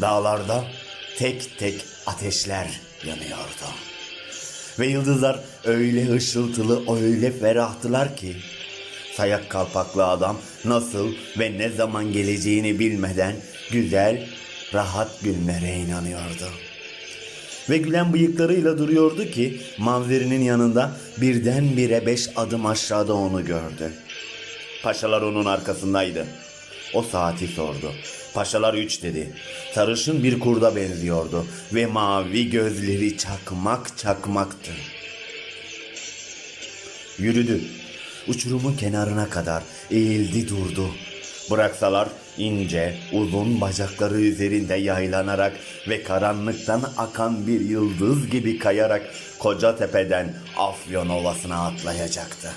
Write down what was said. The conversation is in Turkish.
Dağlarda tek tek ateşler yanıyordu. Ve yıldızlar öyle ışıltılı, öyle ferahtılar ki sayak kalpaklı adam nasıl ve ne zaman geleceğini bilmeden güzel, rahat günlere inanıyordu. Ve gülen bıyıklarıyla duruyordu ki manzerinin yanında birdenbire beş adım aşağıda onu gördü. Paşalar onun arkasındaydı. O saati sordu. Paşalar üç dedi. Sarışın bir kurda benziyordu ve mavi gözleri çakmak çakmaktı. Yürüdü. Uçurumun kenarına kadar eğildi durdu. Bıraksalar ince, uzun bacakları üzerinde yaylanarak ve karanlıktan akan bir yıldız gibi kayarak koca tepeden Afyon Ovası'na atlayacaktı.